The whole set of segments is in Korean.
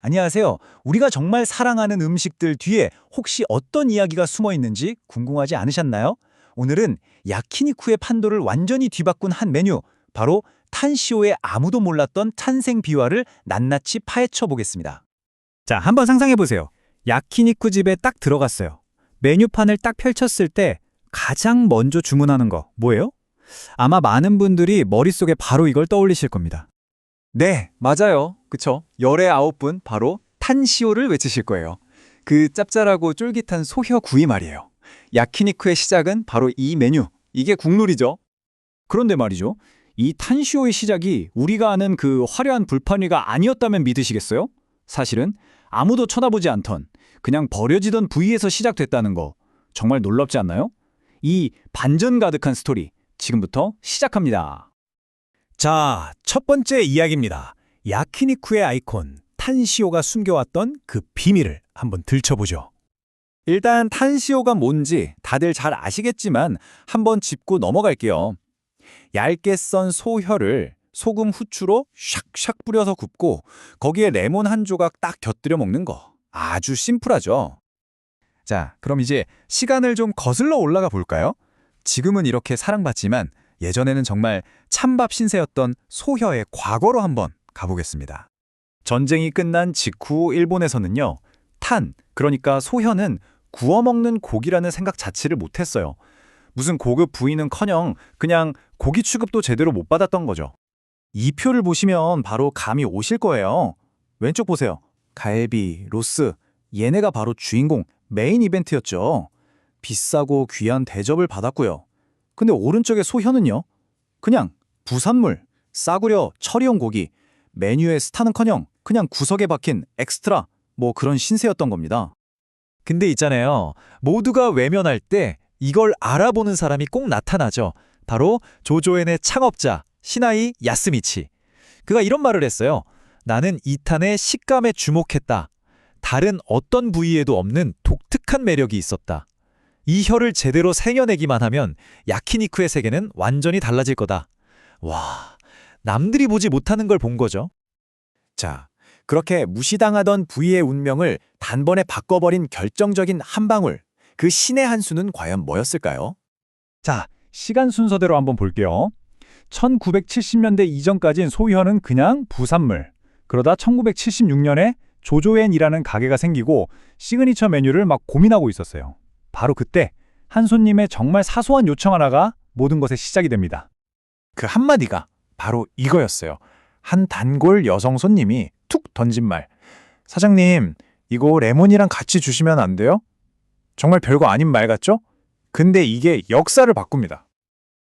안녕하세요. 우리가 정말 사랑하는 음식들 뒤에 혹시 어떤 이야기가 숨어 있는지 궁금하지 않으셨나요? 오늘은 야키니쿠의 판도를 완전히 뒤바꾼 한 메뉴, 바로 탄시오의 아무도 몰랐던 탄생 비화를 낱낱이 파헤쳐 보겠습니다. 자, 한번 상상해 보세요. 야키니쿠 집에 딱 들어갔어요. 메뉴판을 딱 펼쳤을 때 가장 먼저 주문하는 거 뭐예요? 아마 많은 분들이 머릿속에 바로 이걸 떠올리실 겁니다. 네, 맞아요. 그쵸. 열의 아홉 분 바로 탄시오를 외치실 거예요. 그 짭짤하고 쫄깃한 소혀 구이 말이에요. 야키니쿠의 시작은 바로 이 메뉴. 이게 국룰이죠. 그런데 말이죠. 이 탄시오의 시작이 우리가 아는 그 화려한 불판 위가 아니었다면 믿으시겠어요? 사실은 아무도 쳐다보지 않던 그냥 버려지던 부위에서 시작됐다는 거 정말 놀랍지 않나요? 이 반전 가득한 스토리 지금부터 시작합니다. 자, 첫 번째 이야기입니다. 야키니쿠의 아이콘 탄시오가 숨겨왔던 그 비밀을 한번 들춰보죠. 일단 탄시오가 뭔지 다들 잘 아시겠지만 한번 짚고 넘어갈게요. 얇게 썬 소혀를 소금 후추로 샥샥 뿌려서 굽고 거기에 레몬 한 조각 딱 곁들여 먹는 거. 아주 심플하죠. 자, 그럼 이제 시간을 좀 거슬러 올라가 볼까요? 지금은 이렇게 사랑받지만 예전에는 정말 찬밥 신세였던 소혀의 과거로 한번 가보겠습니다. 전쟁이 끝난 직후 일본에서는요. 탄, 그러니까 소혀는 구워 먹는 고기라는 생각 자체를 못했어요. 무슨 고급 부위는커녕 그냥 고기 취급도 제대로 못 받았던 거죠. 이 표를 보시면 바로 감이 오실 거예요. 왼쪽 보세요. 갈비, 로스, 얘네가 바로 주인공, 메인 이벤트였죠. 비싸고 귀한 대접을 받았고요. 근데 오른쪽의 소혀는요? 그냥 부산물, 싸구려 처리용 고기, 메뉴의 스타는커녕 그냥 구석에 박힌 엑스트라, 뭐 그런 신세였던 겁니다. 근데 있잖아요. 모두가 외면할 때 이걸 알아보는 사람이 꼭 나타나죠. 바로 조조엔의 창업자 시나이 야스미치. 그가 이런 말을 했어요. 나는 이 탄의 식감에 주목했다. 다른 어떤 부위에도 없는 독특한 매력이 있었다. 이 혀를 제대로 생겨내기만 하면 야키니쿠의 세계는 완전히 달라질 거다. 와, 남들이 보지 못하는 걸 본 거죠. 자, 그렇게 무시당하던 부위의 운명을 단번에 바꿔버린 결정적인 한 방울, 그 신의 한 수는 과연 뭐였을까요? 자, 시간 순서대로 한번 볼게요. 1970년대 이전까진 소위현은 그냥 부산물. 그러다 1976년에 조조엔이라는 가게가 생기고 시그니처 메뉴를 막 고민하고 있었어요. 바로 그때 한 손님의 정말 사소한 요청 하나가 모든 것의 시작이 됩니다. 그 한마디가 바로 이거였어요. 한 단골 여성 손님이 툭 던진 말. 사장님, 이거 레몬이랑 같이 주시면 안 돼요? 정말 별거 아닌 말 같죠? 근데 이게 역사를 바꿉니다.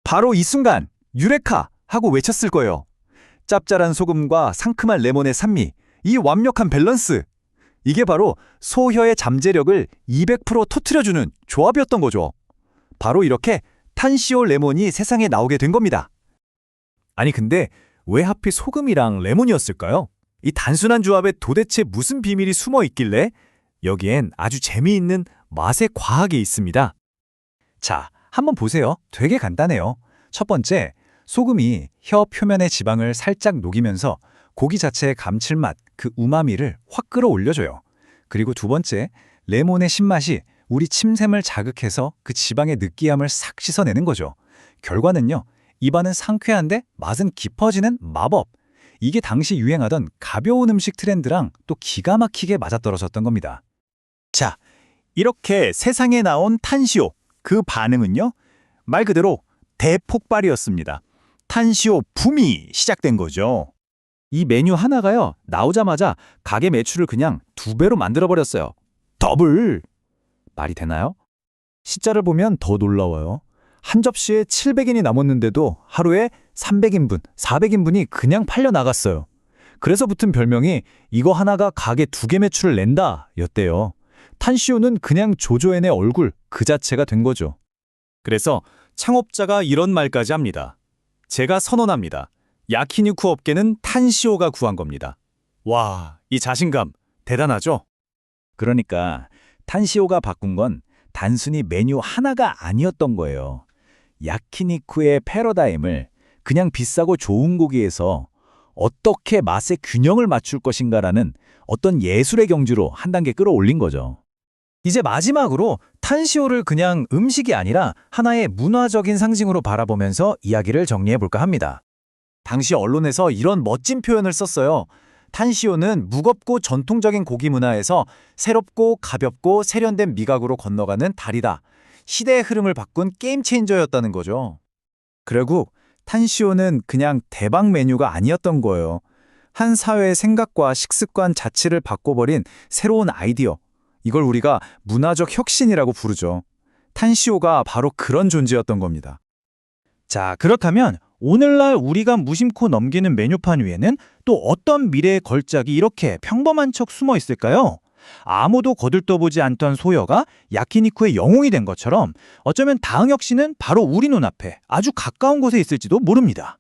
바로 이 순간 유레카 하고 외쳤을 거예요. 짭짤한 소금과 상큼한 레몬의 산미, 이 완벽한 밸런스. 이게 바로 소혀의 잠재력을 200% 터트려주는 조합이었던 거죠. 바로 이렇게 탄시오 레몬이 세상에 나오게 된 겁니다. 아니 근데 왜 하필 소금이랑 레몬이었을까요? 이 단순한 조합에 도대체 무슨 비밀이 숨어 있길래? 여기엔 아주 재미있는 맛의 과학이 있습니다. 자, 한번 보세요. 되게 간단해요. 첫 번째, 소금이 혀 표면의 지방을 살짝 녹이면서 고기 자체의 감칠맛, 그 우마미를 확 끌어올려줘요. 그리고 두 번째, 레몬의 신맛이 우리 침샘을 자극해서 그 지방의 느끼함을 싹 씻어내는 거죠. 결과는요, 입안은 상쾌한데 맛은 깊어지는 마법. 이게 당시 유행하던 가벼운 음식 트렌드랑 또 기가 막히게 맞아떨어졌던 겁니다. 자, 이렇게 세상에 나온 탄시오, 그 반응은요, 말 그대로 대폭발이었습니다. 탄시오 붐이 시작된 거죠. 이 메뉴 하나가요, 나오자마자 가게 매출을 그냥 두 배로 만들어버렸어요. 더블! 말이 되나요? 시자를 보면 더 놀라워요. 한 접시에 700인이 남았는데도 하루에 300인분, 400인분이 그냥 팔려 나갔어요. 그래서 붙은 별명이 이거 하나가 가게 두 개 매출을 낸다 였대요. 탄시오는 그냥 조조엔의 얼굴 그 자체가 된 거죠. 그래서 창업자가 이런 말까지 합니다. 제가 선언합니다. 야키니쿠 업계는 탄시오가 구한 겁니다. 와, 이 자신감 대단하죠? 그러니까 탄시오가 바꾼 건 단순히 메뉴 하나가 아니었던 거예요. 야키니쿠의 패러다임을 그냥 비싸고 좋은 고기에서 어떻게 맛의 균형을 맞출 것인가라는 어떤 예술의 경지로 한 단계 끌어올린 거죠. 이제 마지막으로 탄시오를 그냥 음식이 아니라 하나의 문화적인 상징으로 바라보면서 이야기를 정리해 볼까 합니다. 당시 언론에서 이런 멋진 표현을 썼어요. 탄시오는 무겁고 전통적인 고기 문화에서 새롭고 가볍고 세련된 미각으로 건너가는 달이다. 시대의 흐름을 바꾼 게임 체인저였다는 거죠. 결국 탄시오는 그냥 대박 메뉴가 아니었던 거예요. 한 사회의 생각과 식습관 자체를 바꿔버린 새로운 아이디어. 이걸 우리가 문화적 혁신이라고 부르죠. 탄시오가 바로 그런 존재였던 겁니다. 자, 그렇다면 오늘날 우리가 무심코 넘기는 메뉴판 위에는 또 어떤 미래의 걸작이 이렇게 평범한 척 숨어 있을까요? 아무도 거들떠보지 않던 소여가 야키니쿠의 영웅이 된 것처럼 어쩌면 다흥혁 씨는 바로 우리 눈앞에 아주 가까운 곳에 있을지도 모릅니다.